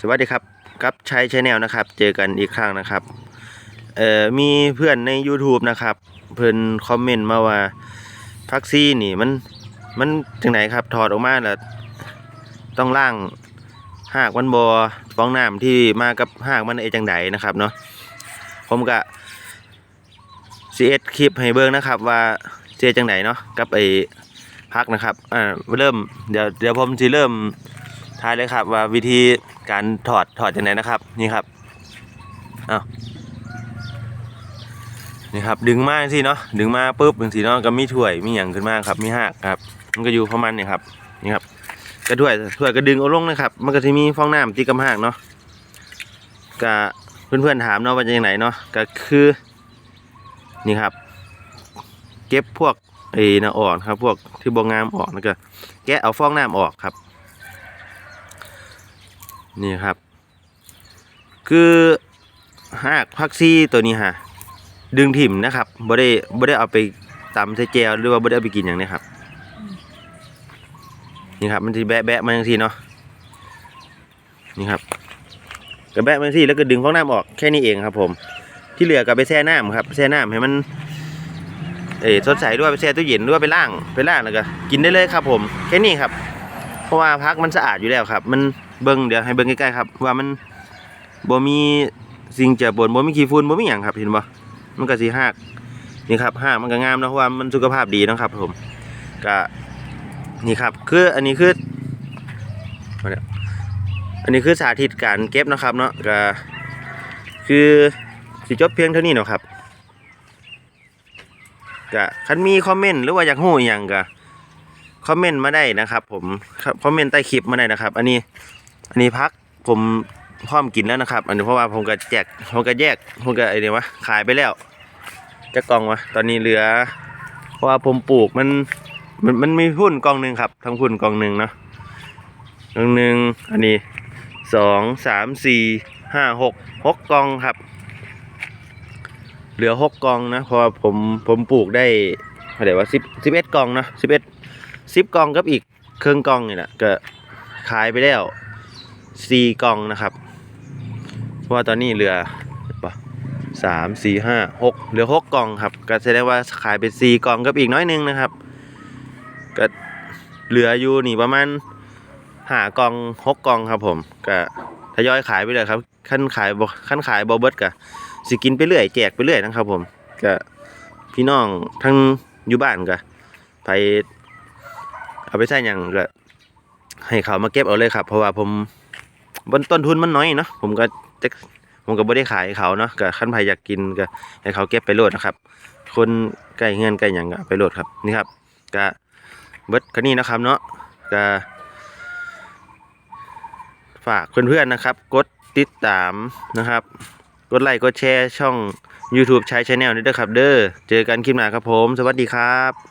สวัสดีครับกับชัยชาแนลนะครับ เจอกันอีกครั้งนะครับเอ่อมีเพื่อนใน YouTube นะครับ เพิ่นคอมเมนต์มาว่าพักซี่นี่มันมันจังไหนครับถอดออกมาแล้วต้องล่างหากมันบอฟองน้ำที่มากับหากมันไอจังไดนะครับเนาะผมก็ซีเอสคลิปให้เบิ่งนะครับ ว่าเจจังไดเนาะกับไอพักนะครับอ่าเริ่มเดี๋ยวเดี๋ยวผมจะเริ่มทายเลยครับว่าวิธี การถอดถอดจากไหนนะครับ นี่ครับอ้าวนี่ครับ ดึงมาสิเนาะดึงมาปุ๊บเป็นสีเนาะก็มีถ้วยมีอย่างขึ้นมาครับมีหักครับ มันก็อยู่ประมาณนี้ครับนี่ครับกระถ้วยถ้วยก็ดึงเอาลงนะครับ มันก็จะมีฟองน้ำที่กำหักเนาะก็เพื่อนๆถามเนาะว่าจะยังไงเนาะก็คือนี่ครับ เก็บพวกไอ้นะออกครับ พวกที่บองงามออกแล้วก็แกะเอาฟองน้ำออกครับ นี่ครับ คือหากพักซี่ตัวนี้ฮะดึงถิ่มนะครับบ่ได้บ่ได้เอาไปตำใส่แจวหรือว่าบ่ได้เอาไปกินอย่างนี้ครับ นี่ครับมันจะแบะแบะมาอย่างที่เนาะนี่ครับกระแบะมาอย่างที่แล้วก็ดึงฟองน้ำออกแค่นี้เองครับ ผม ที่เหลือก็ไปแช่น้ำครับแช่น้ำให้มัน เออสดใสด้วยไปแช่ตู้เย็นด้วยไปล้างไปล้างแล้วก็กินได้เลยครับ ผม แค่นี้ครับ เพราะว่าพักมันสะอาดอยู่แล้วครับ มัน เบิ้งเดี๋ยวให้เบิ้งใกล้ๆครับ ว่ามันบ่มีสิ่งเจือปนบ่มีขี้ฝุ่นบ่มีหยังครับเห็นบ่มันก็สิหักนี่ครับหักมันก็งามนะเพราะว่ามันสุขภาพดีนะครับผมก็นี่ครับ คืออันนี้คืออันนี้คือสาธิตการเก็บนะครับเนาะก็คือสิจบเพียงเท่านี้เนาะครับก็คันมีคอมเมนต์หรือว่าอยากฮู้อหยังก็คอมเมนต์มาได้นะครับ ผมคอมเมนต์ใต้คลิปมาได้นะครับ อันนี้ อันนี้พักผมพร้อมกินแล้วนะครับ อันนี้เพราะว่าผมก็แจกผมก็แยกผมก็ไอเดียวะขายไปแล้วจะกล่องวะตอนนี้เหลือ เพราะว่าผมปลูกมันมันมันมีหุ้นกล่องหนึ่งครับ ทั้งหุ้นกล่องหนึ่งเนาะกล่องหนึ่งอันนี้สองสามสี่ห้าหกหกกล่องครับ เหลือหกกล่องนะเพราะว่าผมผมปลูกได้เท่าไหร่ว่าสิบสิบเอ็ดกล่องเนาะสิบเอ็ดสิบกล่องกับอีกเครื่องกล่องนี่แหละก็ขายไปแล้ว สี่กล่องนะครับ เพราะว่าตอนนี้เหลือปะสามสี่ห้าหกเหลือหกกล่องครับ ก็แสดงว่าขายไปสี่กล่องกับอีกน้อยนึงนะครับ ก็เหลืออยู่นี่ประมาณห้ากล่องหกกล่องครับ ผมก็ทยอยขายไปเลยครับขั้นขายบขั้นขายบอเบิร์ดก็สิกินไปเรื่อยแจกไปเรื่อยนะครับ ผมก็พี่น้องทั้งอยู่บ้านก็ไปเอาไปใส่หยังก็ให้เขามาเก็บเอาเลยครับ เพราะว่าผม บนต้นทุนมันน้อยเนาะผมก็จะผมก็บ่ได้ขายเขาเนาะก็ขั้นใครอยากกินก็ให้เขาเก็บไปโหลดนะครับ คนใกล้เงินใกล้หยังก็ไปโหลดครับนี่ครับก็เบิดก็นี่นะครับเนาะก็ฝากเพื่อนๆนะครับ กดติดตามนะครับ กดไลค์กดแชร์ช่อง YouTube ใช้ชาแนลนี้ด้วยครับ เด้อเจอกันคลิปหน้าครับผม สวัสดีครับ